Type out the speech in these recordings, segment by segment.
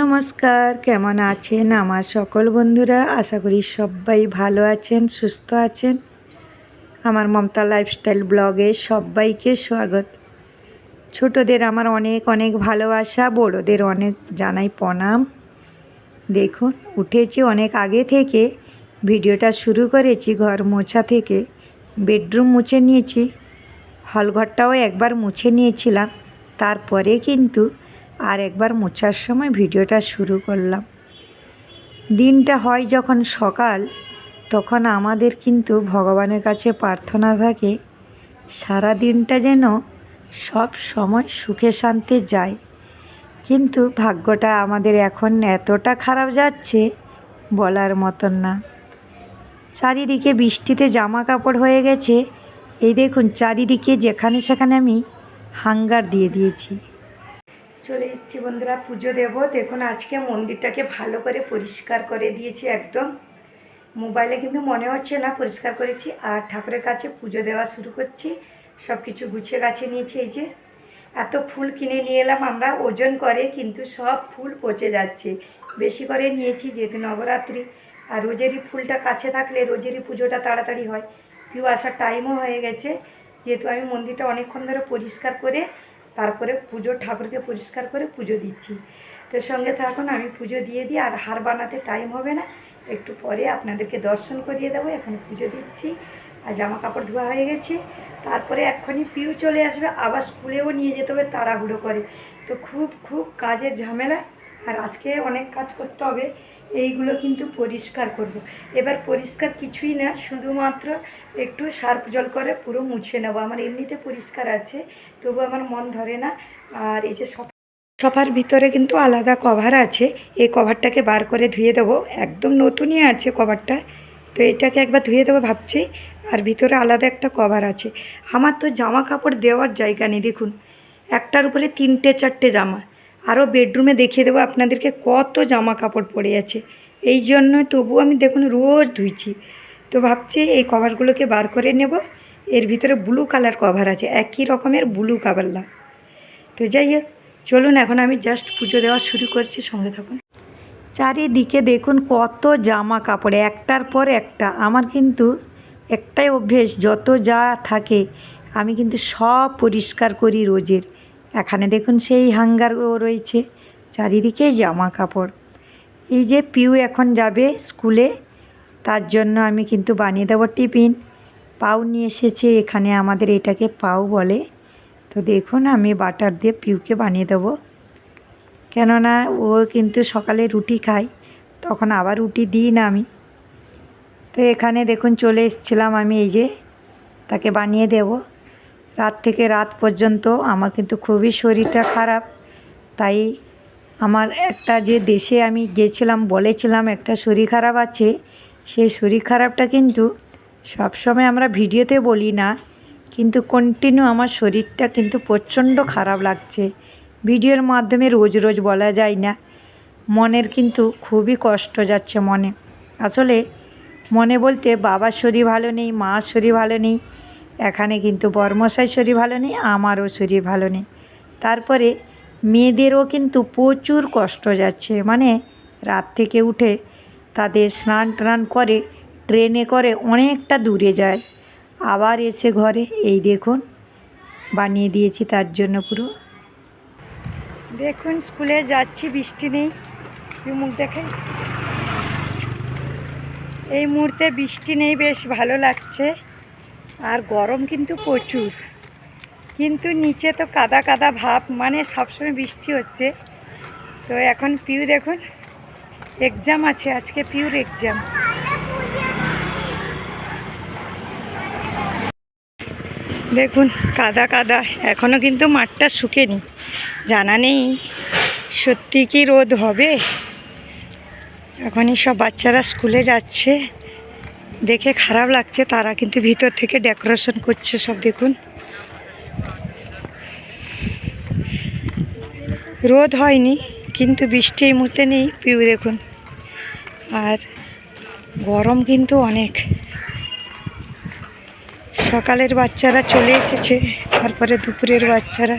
নমস্কার, কেমন আছেন আমার সকল বন্ধুরা? আশা করি সবাই ভালো আছেন, সুস্থ আছেন। আমার মমতা লাইফস্টাইল ব্লগে সবাইকে স্বাগত। ছোটদের আমার অনেক অনেক ভালোবাসা, বড়োদের অনেক জানাই প্রণাম। দেখুন, উঠেছি অনেক আগে থেকে, ভিডিওটা শুরু করেছি ঘর মোছা থেকে। বেডরুম মুছে নিয়েছি, হলঘরটাও একবার মুছে নিয়েছিলাম। তারপরে কিন্তু আর একবার মোছার সময় ভিডিওটা শুরু করলাম। দিনটা হয় যখন সকাল, তখন আমাদের কিন্তু ভগবানের কাছে প্রার্থনা থাকে সারা দিনটা যেন সব সময় সুখে শান্তি যায়। কিন্তু ভাগ্যটা আমাদের এখন এতটা খারাপ যাচ্ছে বলার মতন না। চারিদিকে বৃষ্টিতে জামা কাপড় হয়ে গেছে। এই দেখুন, চারিদিকে যেখানে সেখানে আমি হাঙ্গার দিয়ে দিয়েছি। চলে এসেছি বন্ধুরা, পুজো দেব। দেখুন, আজকে মন্দিরটাকে ভালো করে পরিষ্কার করে দিয়েছি একদম। মোবাইলে কিন্তু মনে হচ্ছে না, পরিষ্কার করেছি। আর ঠাকুরের কাছে পুজো দেওয়া শুরু করছি। সব কিছু গুছিয়ে গাছে নিয়েছি, এই যে। এত ফুল কিনে নিয়ে এলাম আমরা, ওজন করে, কিন্তু সব ফুল পচে যাচ্ছে। বেশি করে নিয়েছি, যেহেতু নবরাত্রি। আর রোজেরই ফুলটা কাছে থাকলে রোজেরই পুজোটা তাড়াতাড়ি হয়। পিউ, আসার টাইমও হয়ে গেছে। যেহেতু আমি মন্দিরটা অনেকক্ষণ ধরে পরিষ্কার করে তারপরে পুজো, ঠাকুরকে পরিষ্কার করে পুজো দিচ্ছি। তো সঙ্গে থাকুন, আমি পুজো দিয়ে দিই, আর হার বানাতে টাইম হবে না। একটু পরে আপনাদেরকে দর্শন করিয়ে দেবো, এখন পুজো দিচ্ছি। আর জামা কাপড় ধোয়া হয়ে গেছে। তারপরে এক্ষুনি পিউ চলে আসবে, আবার স্কুলেও নিয়ে যেতে হবে তাড়াহুড়ো করে। তো খুব খুব কাজের ঝামেলা, আর আজকে অনেক কাজ করতে হবে। এইগুলো কিন্তু পরিষ্কার করব। এবার পরিষ্কার কিছুই না, শুধুমাত্র একটু সার্ফ জল করে পুরো মুছে নেব। আমার এমনিতে পরিষ্কার আছে, তবু আমার মন ধরে না। আর এই যে সফার ভিতরে কিন্তু আলাদা কভার আছে, এই কভারটাকে বার করে ধুয়ে দেবো। একদম নতুনই আছে কভারটা, তো এটাকে একবার ধুয়ে দেবো ভাবছি। আর ভিতরে আলাদা একটা কভার আছে। আমার তো জামা কাপড় দেওয়ার জায়গা নেই, দেখুন। একটার উপরে তিনটে, চারটে জামা। আরও বেডরুমে দেখিয়ে দেবো আপনাদেরকে কত জামা কাপড় পড়ে আছে। এই জন্যই তবু আমি দেখুন রোজ ধুইছি। তো ভাবছি এই কভারগুলোকে বার করে নেব। এর ভিতরে ব্লু কালার কভার আছে, একই রকমের ব্লু কাভারলা তো যাই হোক, চলুন এখন আমি জাস্ট পুজো দেওয়া শুরু করছি, সঙ্গে থাকুন। চারিদিকে দেখুন কত জামা কাপড় একটার পর একটা। আমার কিন্তু একটাই অভ্যেস, যত যা থাকে, আমি কিন্তু সব পরিষ্কার করি রোজের। এখানে দেখুন সেই হাঙ্গার রয়েছে, চারিদিকে জামা কাপড়। এই যে পিউ এখন যাবে স্কুলে, তার জন্য আমি কিন্তু বানিয়ে দেবো টিফিন। পাউ নিয়ে এসেছে এখানে আমাদের এটাকে পাউ বলে। তো দেখুন আমি বাটার দিয়ে পিউকে বানিয়ে দেবো। কেননা ও কিন্তু সকালে রুটি খায়, তখন আবার রুটি দিই না আমি। তো এখানে দেখুন চলে এসেছিলাম আমি এই যে, তাকে বানিয়ে দেব। রাত থেকে রাত পর্যন্ত আমার কিন্তু খুবই শরীরটা খারাপ। তাই আমার একটা যে দেশে আমি গেছিলাম বলেছিলাম একটা শরীর খারাপ আছে। সেই শরীর খারাপটা কিন্তু সবসময় আমরা ভিডিওতে বলি না, কিন্তু কন্টিনিউ আমার শরীরটা কিন্তু প্রচণ্ড খারাপ লাগছে। ভিডিওর মাধ্যমে রোজ রোজ বলা যায় না। মনের কিন্তু খুবই কষ্ট যাচ্ছে মনে। আসলে মনে বলতে বাবার শরীর ভালো নেই, মার শরীর ভালো নেই এখানে কিন্তু বর্মশাই শরীর ভালো নেই, আমারও শরীর ভালো নেই। তারপরে মেয়েদেরও কিন্তু প্রচুর কষ্ট যাচ্ছে। মানে রাত থেকে উঠে তাদের স্নান টান করে, ট্রেনে করে অনেকটা দূরে যায়। আবার এসে ঘরে, এই দেখুন, বানিয়ে দিয়েছি তার জন্য পুরো। দেখুন, স্কুলে যাচ্ছি, বৃষ্টি নেই। মুখ দেখে এই মুহূর্তে বৃষ্টি নেই, বেশ ভালো লাগছে। আর গরম কিন্তু প্রচুর। কিন্তু নিচে তো কাদা কাদা ভাব মানে সবসময় বৃষ্টি হচ্ছে। তো এখন পিউ দেখুন এক্সাম আছে, আজকে পিউর এক্সাম দেখুন, কাদা কাদা এখনও কিন্তু মাঠটা শুকেনি। জানা নেই, সত্যি কি রোদ হবে? এখনই সব বাচ্চারা স্কুলে যাচ্ছে। দেখে খারাপ লাগছে, তারা কিন্তু ভিতর থেকে ডেকোরেশন করছে সব দেখুন। রোদ হয়নি, কিন্তু বৃষ্টি এই মুহূর্তে নেই পিউ দেখুন। আর গরম কিন্তু অনেক। সকালের বাচ্চারা চলে এসেছে, তারপরে দুপুরের বাচ্চারা।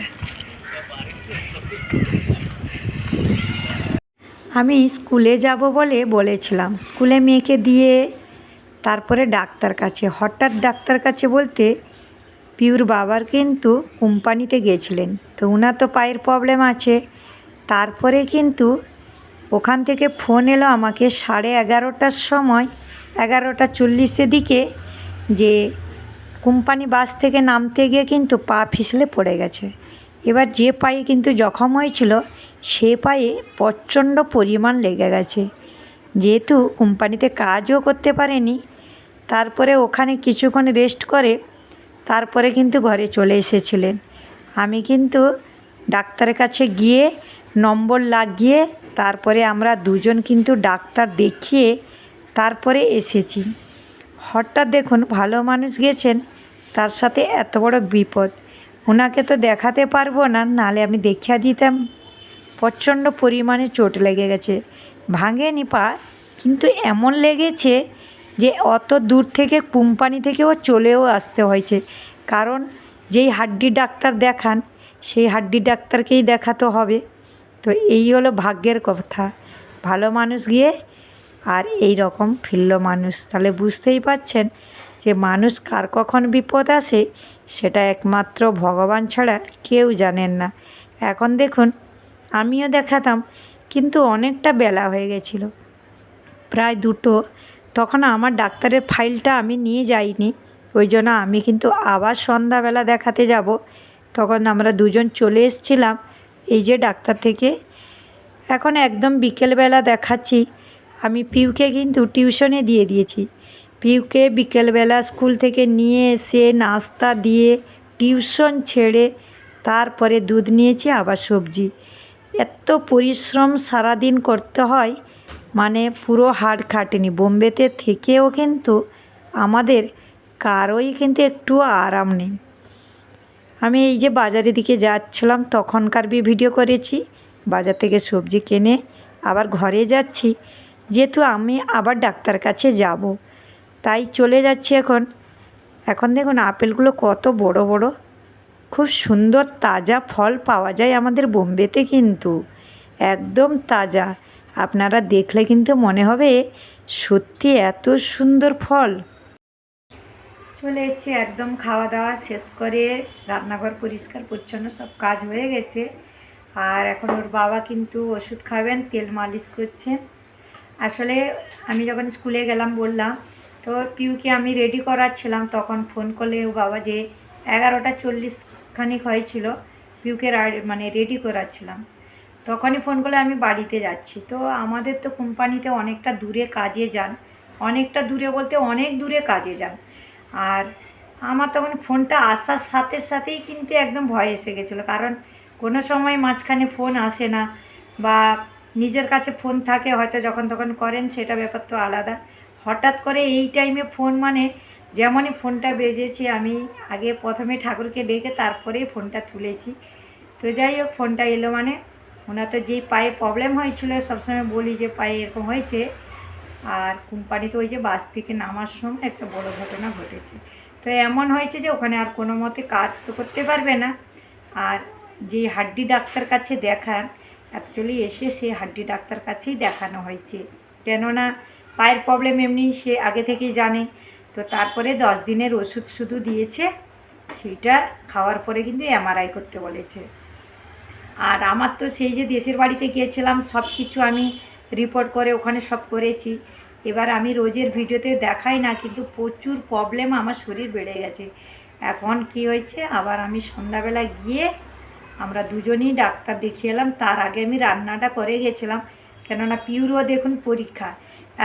আমি স্কুলে যাব বলে বলেছিলাম। স্কুলে মেয়েকে দিয়ে তারপরে ডাক্তার কাছে, হঠাৎ ডাক্তার কাছে বলতে, পিউর বাবার কিন্তু কোম্পানিতে গিয়েছিলেন, তো ওনার তো পায়ের প্রবলেম আছে। তারপরে কিন্তু ওখান থেকে ফোন এলো আমাকে সাড়ে এগারোটার সময়, এগারোটা চল্লিশের দিকে, যে কোম্পানি বাস থেকে নামতে গিয়ে কিন্তু পা ফিসলে পড়ে গেছে। এবার যে পায়ে কিন্তু জখম হয়েছিল, সে পায়ে প্রচণ্ড পরিমাণ লেগে গেছে। যেহেতু কোম্পানিতে কাজও করতে পারেনি, তারপরে ওখানে কিছুক্ষণ রেস্ট করে তারপরে কিন্তু ঘরে চলে এসেছিলেন। আমি কিন্তু ডাক্তারের কাছে গিয়ে নম্বর লাগিয়ে তারপরে আমরা দুজন কিন্তু ডাক্তার দেখিয়ে তারপরে এসেছি। হঠাৎ দেখুন ভালো মানুষ গেছেন, তার সাথে এত বড় বিপদ। ওনাকে তো দেখাতে পারব না, নালে আমি দেখিয়ে দিতাম। প্রচণ্ড পরিমাণে চোট লেগে গেছে। ভাঙেনি পা, কিন্তু এমন লেগেছে যে অত দূর থেকে কোম্পানি থেকেও চলেও আসতে হয়েছে। কারণ যেই হাড্ডি ডাক্তার দেখান, সেই হাড্ডি ডাক্তারকেই দেখাতে হবে। তো এই হলো ভাগ্যের কথা। ভালো মানুষ গিয়ে আর এই রকম ফিরল মানুষ। তাহলে বুঝতেই পারছেন যে মানুষ কার কখন বিপদ আসে, সেটা একমাত্র ভগবান ছাড়া কেউ জানেন না। এখন দেখুন, আমিও দেখাতাম কিন্তু অনেকটা বেলা হয়ে গেছিল। প্রায় দুটো। তখন আমার ডাক্তারের ফাইলটা আমি নিয়ে যাইনি। ওই জন্য আমি কিন্তু আবার সন্ধ্যাবেলা দেখাতে যাব। তখন আমরা দুজন চলে এসেছিলাম এই যে ডাক্তার থেকে। এখন একদম বিকেলবেলা দেখাচ্ছি। আমি পিউকে কিন্তু টিউশনে দিয়ে দিয়েছি। পিউকে বিকেলবেলা স্কুল থেকে নিয়ে এসে নাস্তা দিয়ে টিউশন ছেড়ে তারপরে দুধ নিয়েছি, আবার সবজি। এত পরিশ্রম সারাদিন করতে হয় মানে পুরো হাড় খাটেনি। বোম্বেতে থেকেও কিন্তু আমাদের কারোই কিন্তু একটু আরাম নেই। আমি এই যে বাজারের দিকে যাচ্ছিলাম, তখনকার বি ভিডিও করেছি, বাজার থেকে সবজি কিনে আবার ঘরে যাচ্ছি, যেহেতু আমি আবার ডাক্তার কাছে যাব। তাই চলে যাচ্ছি এখন। এখন দেখুন, আপেলগুলো কত বড় বড়। খুব সুন্দর তাজা ফল পাওয়া যায় আমাদের বোম্বেতে কিন্তু। একদম তাজা। আপনারা দেখলে কিন্তু মনে হবে, সত্যি এত সুন্দর ফল। চলে এসছি একদম খাওয়া দাওয়া শেষ করে, রান্নাঘর পরিষ্কার, পরিচ্ছন্ন সব কাজ হয়ে গেছে। আর এখন ওর বাবা কিন্তু ওষুধ খাবেন, তেল মালিশ করছেন। আসলে আমি যখন স্কুলে গেলাম বললাম, তো পিউকে আমি রেডি করাচ্ছিলাম, তখন ফোন করলে ও বাবা যে এগারোটা চল্লিশ খানিক হয়েছিল, পিউকে মানে রেডি করাচ্ছিলাম। তখনই ফোন করলে, আমি বাড়িতে যাচ্ছি। তো আমাদের তো কোম্পানিতে অনেকটা দূরে কাজে যান। অনেকটা দূরে বলতে অনেক দূরে কাজে যান। আর আমার তখন ফোনটা আসার সাথে সাথেই কিন্তু একদম ভয় এসে গেছিল। কারণ কোনো সময় মাঝখানে ফোন আসে না বা নিজের কাছে ফোন থাকে, হয়তো যখন তখন করেন, সেটা ব্যাপার তো আলাদা। হঠাৎ করে এই টাইমে ফোন মানে যেমনই ফোনটা বেজেছে, আমি আগে প্রথমে ঠাকুরকে ডেকে তারপরেই ফোনটা তুলেছি। তো যাই হোক, ফোনটা এলো মানে। ওনার তো যেই পায়ে প্রবলেম হয়েছিল, সবসময় বলি যে পায়ে এরকম হয়েছে। আর কোম্পানিতে ওই যে বাস থেকে নামার সময় একটা বড় ঘটনা ঘটেছে। তো এমন হয়েছে যে ওখানে আর কোনো মতে কাজ তো করতে পারবে না। আর যে হাড্ডি ডাক্তার কাছে দেখান অ্যাকচুয়ালি এসে সে হাড্ডি ডাক্তার কাছেই দেখানো হয়েছে। কেননা পায়ের প্রবলেম এমনি সে আগে থেকেই জানে। তো তারপরে দশ দিনের ওষুধ শুধু দিয়েছে, সেইটা খাওয়ার পরে কিন্তু এমআরআই করতে বলেছে। আর আমার তো সেই যে দেশের বাড়িতে গিয়েছিলাম সব কিছু আমি রিপোর্ট করে ওখানে সব করেছি। এবার আমি রোজের ভিডিওতে দেখাই না, কিন্তু প্রচুর প্রবলেম আমার শরীর বেড়ে গেছে। এখন কি হয়েছে, আবার আমি সন্ধ্যাবেলা গিয়ে আমরা দুজনেই ডাক্তার দেখিয়ে এলাম। তার আগে আমি রান্নাটা করে গেছিলাম। কেননা পিউরও দেখুন পরীক্ষা।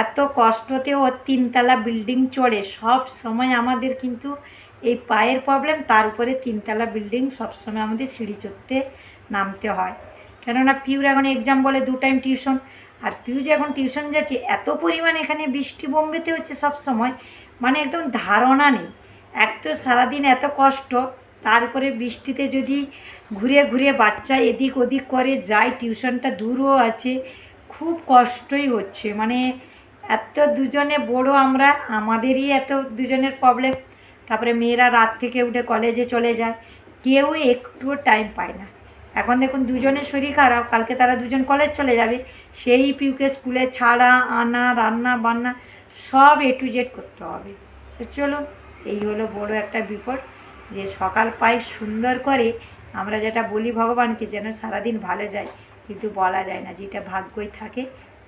এত কষ্টতে ও তিনতলা বিল্ডিং চড়ে, সব সময় আমাদের কিন্তু এই পায়ের প্রবলেম তার উপরে তিনতলা বিল্ডিং সবসময় আমাদের সিঁড়ি চড়তে নামতে হয়। কেননা পিউর এখন এক্সাম বলে দু টাইম টিউশন আর পিউ যে এখন টিউশন যাচ্ছে, এত পরিমাণ এখানে বৃষ্টি বোম্বেতে হচ্ছে সব সময় মানে একদম ধারণা নেই। এক তো সারাদিন এত কষ্ট তারপরে বৃষ্টিতে যদি ঘুরে ঘুরে বাচ্চা এদিক ওদিক করে যায় টিউশনটা দূরও আছে, খুব কষ্টই হচ্ছে। মানে এত দুজনে বড় আমরা, আমাদেরই এত দুজনের প্রবলেম তারপরে মেয়েরা রাত থেকে উঠে কলেজে চলে যায়। কেউ একটুও টাইম পায় না। এখন দেখুন দুজনের শরীর খারাপ, কালকে তারা দুজন কলেজ চলে যাবে। সেই পিউকে স্কুলে ছাড়া, আনা, রান্না, বান্না, সব এ টু জেড করতে হবে। তো চলো এই হলো বড় একটা বিপদ। যে সকাল পাই সুন্দর করে আমরা যেটা বলি ভগবানকে, যেন সারাদিন ভালো যায়। কিন্তু বলা যায় না যেটা ভাগ্যই থাকে।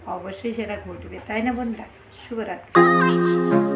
অবশ্যই সেটা ঘটবে। তাই না বন্ধুরা? শুভরাত্রি।